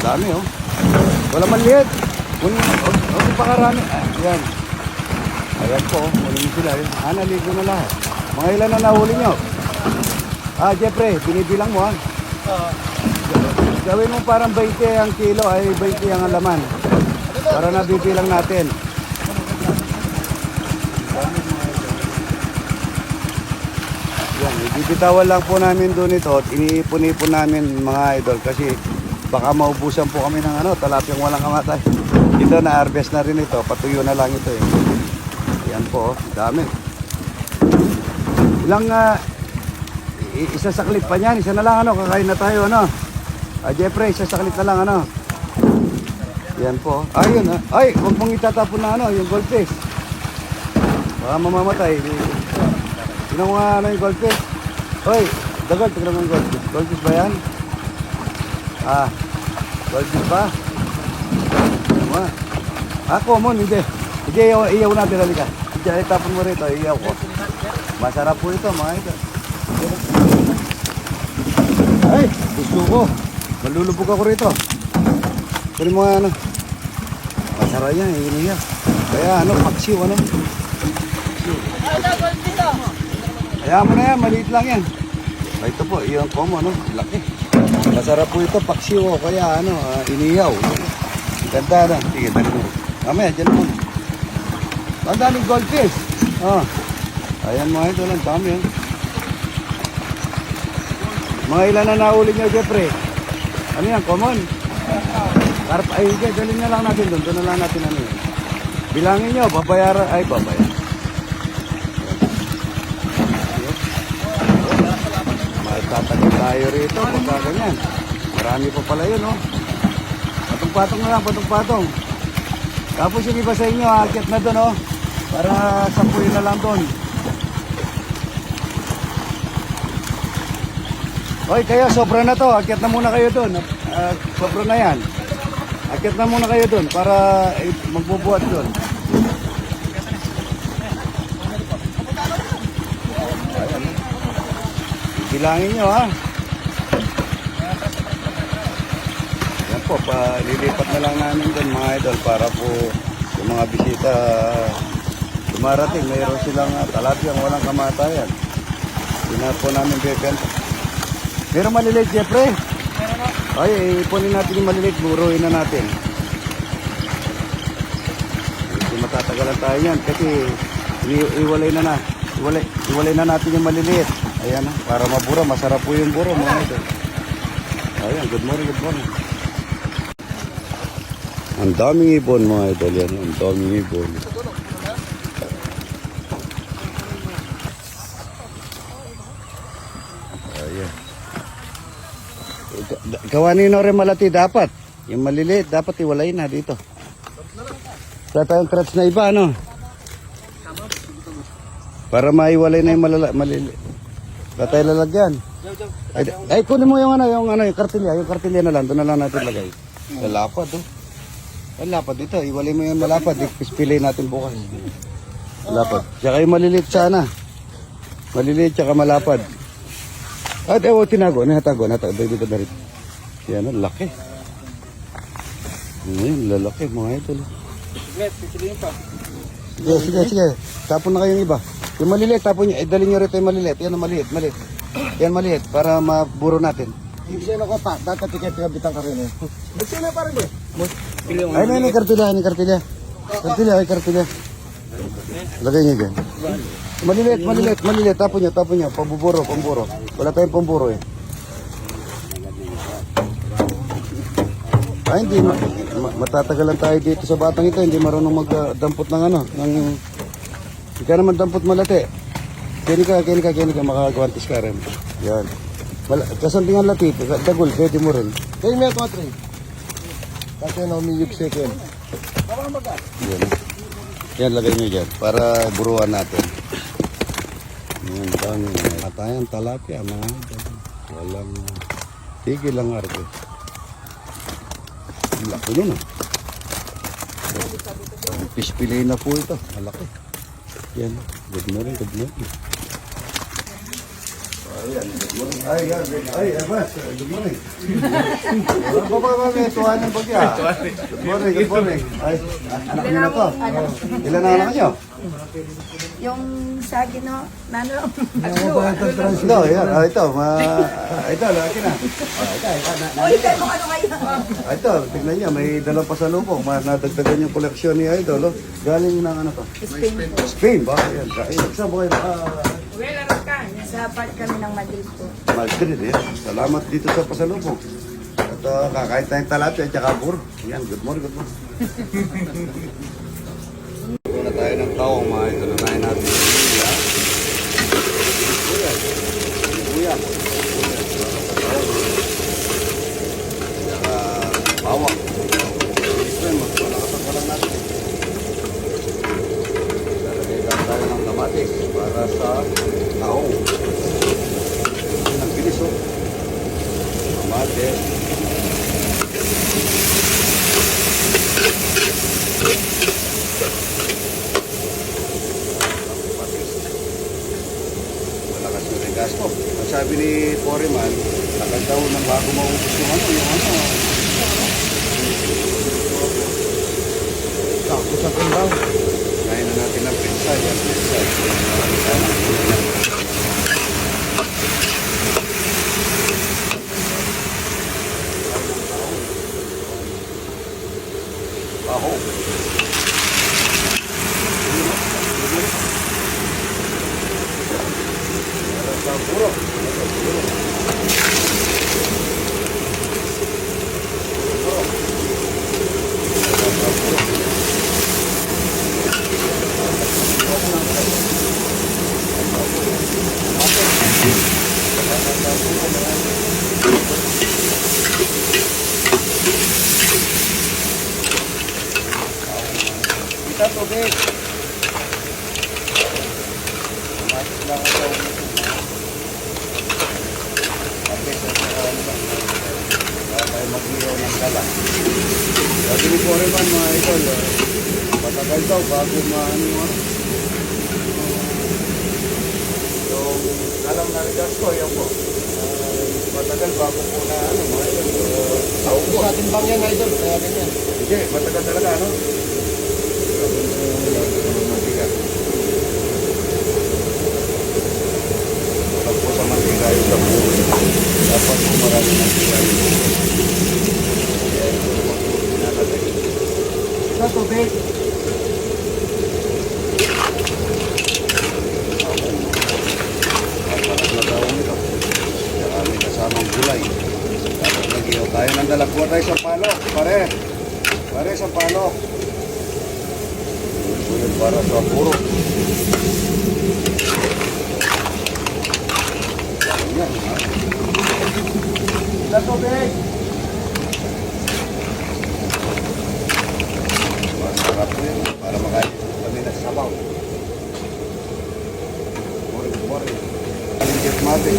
dami oh. Wala man liit. Kung huwag huwag pakarami. Ah, yan. Ayan po, oh. Huli mo sila. Ah, naligo na lahat. Mga ilan na nahuli nyo? Ah, Jeffrey, binibilang mo ah. Gawin mo parang 20 ang kilo ay 20 ang laman. Para nabibilang natin. Yan, ibibitawan lang po namin doon ito at iniipon-ipon namin mga idol kasi baka maubusan po kami ng ano, talapyang walang kamatay. Ito na harvest na rin ito, patuyo na lang ito eh. Yan po, oh, dami. Ilang uh, isa sa pa niyan, isa na lang ano, kakain na tayo ano. Ah, Jeffrey, isa sa na lang ano. Yan po. Ayun ah. Ay, huwag mong itatapon na ano, yung goldfish. Baka mamamatay. Sino mga ano yung goldfish? Hoy, dagal, tignan mo yung goldfish. Goldfish ba yan? Ah, goldfish ba? Ano Ah, common, hindi. Sige, iyaw, iyaw natin, halika. Sige, itapon mo rito, iyaw ko. Masarap po ito, mga ito. Ay, gusto ko. Malulubog ako rito. Pero mga ano. Masarap yan, eh, iniya. Kaya ano, paksiw, ano. Kaya mo na yan, maliit lang yan. Ah, ito po, iyon po mo, ano, laki. Masarap po ito, paksiw, o kaya ano, ah, iniyaw. Ganda na. Sige, dali mo. Mamaya, dyan mo. Ang daming goldfish. Oh. Ayan mga ito lang, dami yan. Mga ilan na nahuli nyo, Jeffrey? Ano yan, common? Karp, ay, dalhin na lang natin doon. Doon na lang natin ano yun. Bilangin nyo, babayaran, ay, babayaran. Magtatagal tayo rito pagka ganyan. Marami pa pala yun, oh. Patong-patong na lang, patong-patong. Tapos yung iba sa inyo, aakyat na doon, oh. Para sampuin na lang doon. Hoy, kayo, sobra na to. Akyat na muna kayo doon. Ah, sobra na yan. Akyat na muna kayo doon para eh, magbubuhat doon. Bilangin nyo, ha? Yan po, palilipat na lang namin doon mga idol para po yung mga bisita dumarating. Mayroon silang uh, walang kamatayan. Na po namin bibenta. Meron maliliit, Jeffrey? Ay, ipunin natin yung maliliit, buruin na natin. Hindi matatagalan tayo yan kasi iwalay na na. Iwalay, iwalay na natin yung maliliit. Ayan, ah, para mabura, masarap po yung buro mga ito. Ayan, good morning, good morning. Ang daming ibon mga idol yan, ang daming ibon. Ayan. Kawanin rin malati dapat. Yung maliliit, dapat iwalay na dito. Wala tayong crutch na iba, ano? Para maiwalay na yung malala, maliliit. Wala tayong lalagyan. Ay, ay, kunin mo yung ano, yung ano, yung kartilya. Yung kartilya na lang, doon na lang natin lagay. Malapad, oh. Malapad dito, iwalay mo yung malapad. Ipispilay natin bukas. Malapad. Tsaka yung maliliit sana. Maliliit tsaka malapad. At ewan, tinago, natago, natago, dito na rin. Yan, ang laki. Ngayon, lalaki, mga ito. Sige, sige, sige. Tapon na kayong iba. Yung maliliit, tapon nyo. Eh, dali nyo rito yung maliliit. Yan ang maliit, maliit. Yan maliit, para maburo natin. Hindi siya nakota, dapat tiket ka bitang ka rin eh. Gusto na parang eh. Ay, na, na, kartilya, ni kartilya. Kartilya, ay kartilya. Lagay nyo dyan. Maliliit, maliliit, maliliit. Tapon nyo, tapon nyo. Pambuburo, pamburo. Wala tayong pamburo eh. Ay, hindi. Ma- matatagalan tayo dito sa batang ito. Hindi marunong magdampot ng ano. Ng, hindi ka naman dampot malati. Kini ka, kini ka, kini ka. Makakagwantis ka rin. Yan. Mal kasandingan lati. Dagol, pwede mo rin. Kaya may ako tre. Kasi na umiyog second. Yan. Yan, lagay nyo dyan. Para buruan natin. Yan, dami. Matayan, talapia, mga. Walang tigil lang arte. Ang laki nun ah. Fillet na po ito. Malaki. Yan. Good morning, good morning. Ay, yan. Ay, Ebas, good morning. Ano ba ba? May tuwan ng bagya. Good morning, good morning. Ay, anak niyo na to. Ilan na anak niyo? Yung sa gino, nano, Ito, yan. Ah, ito, ma... ah, Ito, laki na. Ah, ito, ito, na, na, Uy, tayo ano kayo? Ito, tignan niyo, may dalawang pasalubong. Ma, nadagdagan yung koleksyon ni Idol. Oh. Galing ng ano to? Spain. Spain ba? Ayan. Ay, saan ba kayo? Ah, Sa part kami ng Madrid po. Madrid, eh. Salamat dito sa pasalubong. At uh, kakain tayong talapia at saka bur. Yan, good morning, good morning. Ito na tayo ng tao, mga ito na tayo natin. Kuya. Kuya. Kuya. Saka bawang. Ito yun, mas malakasan pa lang natin. Lalagay lang tayo ng kamatis para sa tao. Ang bilis oh. Kamatis. Kamatis. Malakas yung regas ko. Ang sabi ni Foreman, tagal daw ng bago maubos yung ano, yung ano. Sakto sa timbaw. Kain na natin ng pizza. Yan, pizza. Marami tayo ng gulay. Baho. Sa puro. Tubig. Masuk lang ako. At saka ano ba? Wala tayo mag-iyaw ng gala. Sabi ni Foreman mga idol, matagal daw bago maano ano. Yung alam na regas ko, yan po. Ah, matagal bago po na ano mga idol. po. Sa timbang yan, idol. Kaya ganyan. Hindi, matagal talaga, ano? Po sa buhay, dapat marami yung buhay. Kaya ito po pinalagay. Sa tubig. Ang na daw nito. Kaya may kasamang gulay. Dapat nag-iyaw tayo ng dalagwa tayo sa palok. Pare. Pare sa palok. Yun para sa puro. Yan, ha? Sa tubig. Para makain kami ng sabaw. Morning, morning. Galing Jetmatic.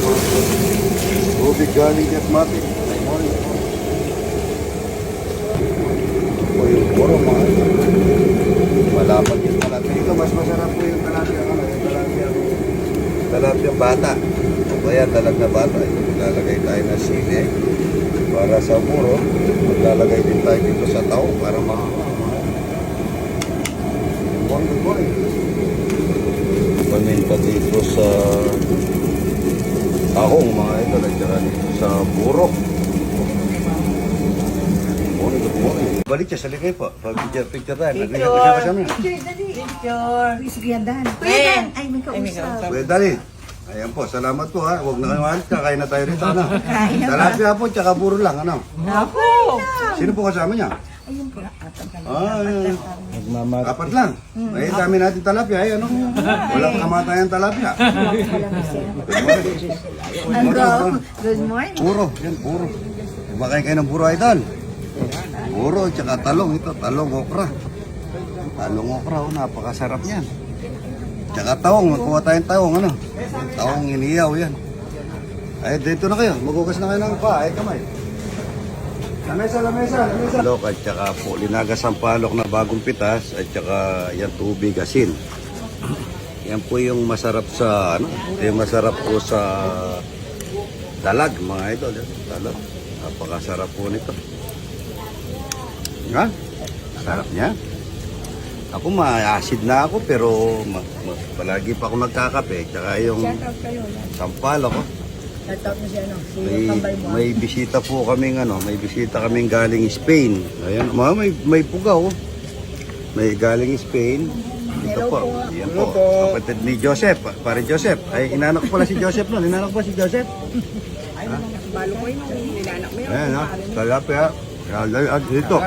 Tubig galing Jetmatic. Morning, morning. po yung puro mga malapad yung po yung talapia ano, bata. O kaya talag na bata. Ito lalagay tayo ng sili para sa puro. Maglalagay din tayo dito sa tao para ma Morning, morning. Paminta dito sa tahong mga ito saka dito sa burok. Good. Balik siya sa likay po. Pag-picture, picture tayo. Kasama. Picture, dali. Picture. Sige, yan, Dan. Kuya Dan. Ay, may kausap. Kuya Dali. Ayan po, salamat po ha. Huwag na kayo maalis, kakain na tayo rito. Ano? Talapia po, tsaka puro lang. Ano? Ako. Sino po kasama niya? Ayun po, apat na Ah, ayun. Nagmamat. apat lang. Ay, dami natin talapia. Ay, ano? Walang kamatayan talapia. Ano? Good morning. Puro, yan, puro. Kumakain kayo ng puro, idol. Puro, tsaka talong. Ito, talong okra. Talong okra, oh, napakasarap yan. Tsaka taong, magkuha tayong taong, ano? Taong iniyaw, yan. Ay, dito na kayo. Magugas na kayo ng pa, ay kamay. Lamesa, lamesa, lamesa. Palok at tsaka po, linagas ang palok na bagong pitas at tsaka yan tubig asin. Yan po yung masarap sa ano, yung masarap po sa Dalag, mga idol. eh. Dalag. Napakasarap po nito. Ha? Sarap niya. Ako ma-acid na ako pero ma- ma- palagi pa ako nagkakape. Tsaka yung Shoutout kayo. sampal ako. Shoutout mo si ano, si May, Kambay mo. may bisita po kaming ano, may bisita kaming galing Spain. Ayan, mga may may pugaw. May galing Spain. Ito Hello po. po. Yan po. Kapatid ni Joseph, pa- pare Joseph. Ay, inanak ko pala si Joseph noon. Inanak ko si Joseph. Balo ko yun, nilanak mo yun. Ayan ha. Talapia. Kaya dito.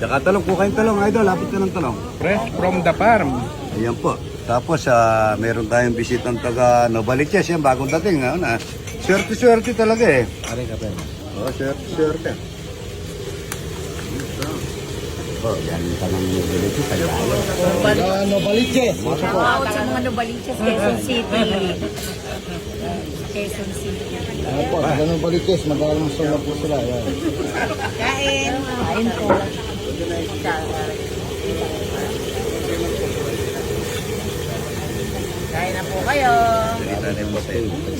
Tsaka talong, kuha kayong talong, idol. Lapit ka ng talong. Fresh from the farm. Ayan po. Tapos, ah, meron tayong bisitang taga Novaliches. Yan, bagong dating. Ano, na. Swerte-swerte talaga eh. Aray ka, Ben. Oo, swerte-swerte. Oh, yan pa ng Novaliches. Ano, balitches. Shoutout sa mga Novaliches, Quezon City. Quezon City. Ano po, sa ganun balitches, magalang po sila. Yan. Kain. Kain po. Kain na po kayo.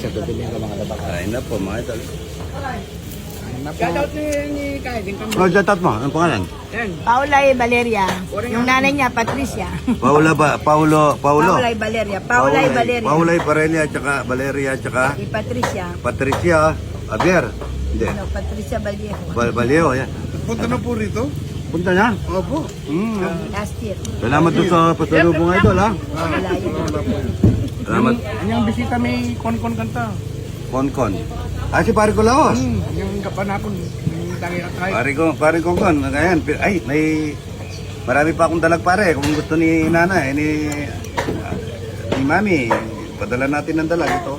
Sa gabi nila mga labak. Kain na po, mga idol. Shoutout ni, Kambal. Oh, jatat mo. Anong pangalan? Yan. Paulay Valeria. Yung nanay niya, Patricia. Paula ba? Paulo? Paulo? Paulay Valeria. Paulay Valeria. Paulay Parelia, tsaka Valeria, tsaka Si Patricia. Patricia Javier. Hindi. Ano, Patricia Vallejo. Bal Baleo, yan. Punta na po rito. Punta na. Opo. Mm. Last year. Salamat doon sa pasalubong idol, ha? Wala yun. Salamat. Yung bisita may kon-kon kanta. Konkon. Ah, si Pare Colaos. Hmm, yung kapanapon. Yung tayo. Pare ko, pare Konkon. Ayan, pi- ay, may... Marami pa akong dalag pare. Kung gusto ni Nana, eh, ni... Ni Mami, padala natin ng dalag ito.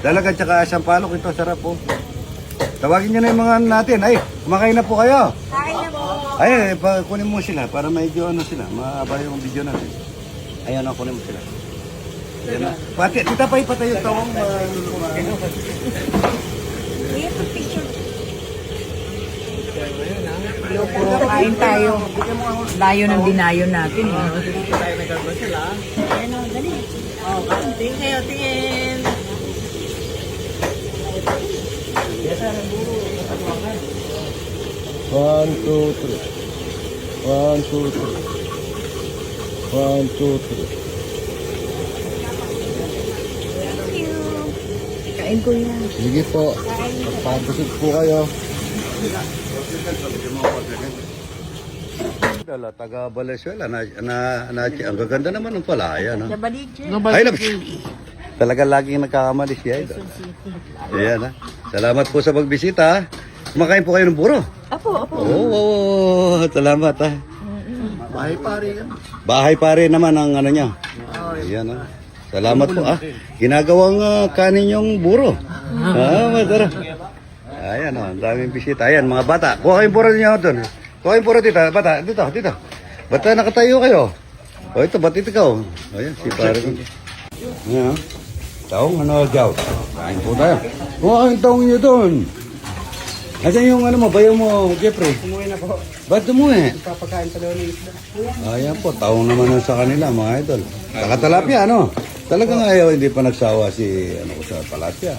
Dalag at saka sampalok ito, sarap po. Tawagin nyo na yung mga natin. Ay, kumakain na po kayo. Kain na. Ay, eh, pa, kunin mo sila para medyo ano sila, maaba yung video natin. Ayan na, kunin mo sila. Ayan na. Pati, tita pa ipatayo tawang uh, Kuya, picture. Kain tayo. Layo ng dinayo natin. Eh. Ano, dali. Oh, tingin kayo, tingin. One, two, three. One, two, three. One, two, three. Kain ko yan. Sige po. Pagpabusog po kayo. Dala, taga Valenzuela, na, na, na, ang gaganda naman ng palaya, no? Ay, nab- talaga laging nagkakamali siya, ito. Ayan, ha? Salamat po sa pagbisita, ha? Kumakain po kayo ng buro. Apo. Oo, oh, salamat, ha? Bahay pare yan. Bahay pa rin naman ang ano niya. Ayan, ha? Salamat po, ah. Ginagawang ah, kanin yung buro. Ah, masarap. Ayan, oh, ang daming bisita. Ayan, mga bata. Kuha kayong buro niyo doon. Kuha kayong buro, tita. Bata, dito, dito. Bata, nakatayo kayo. O, ito, ba't ito ikaw? Ayan, si pare ko. Ayan, oh. Taong ano, Jaw. Kain po tayo. Kuha kayong taong niyo doon. Asan yung ano mo, bayo mo, Jeffrey? Umuwi na po. Ba't umuwi? Papakain pa daw ni isla. Ayan po, taong naman ang sa kanila, mga idol. Saka talapia, ano? Talagang ayaw, hindi pa nagsawa si, ano ko sa talapia.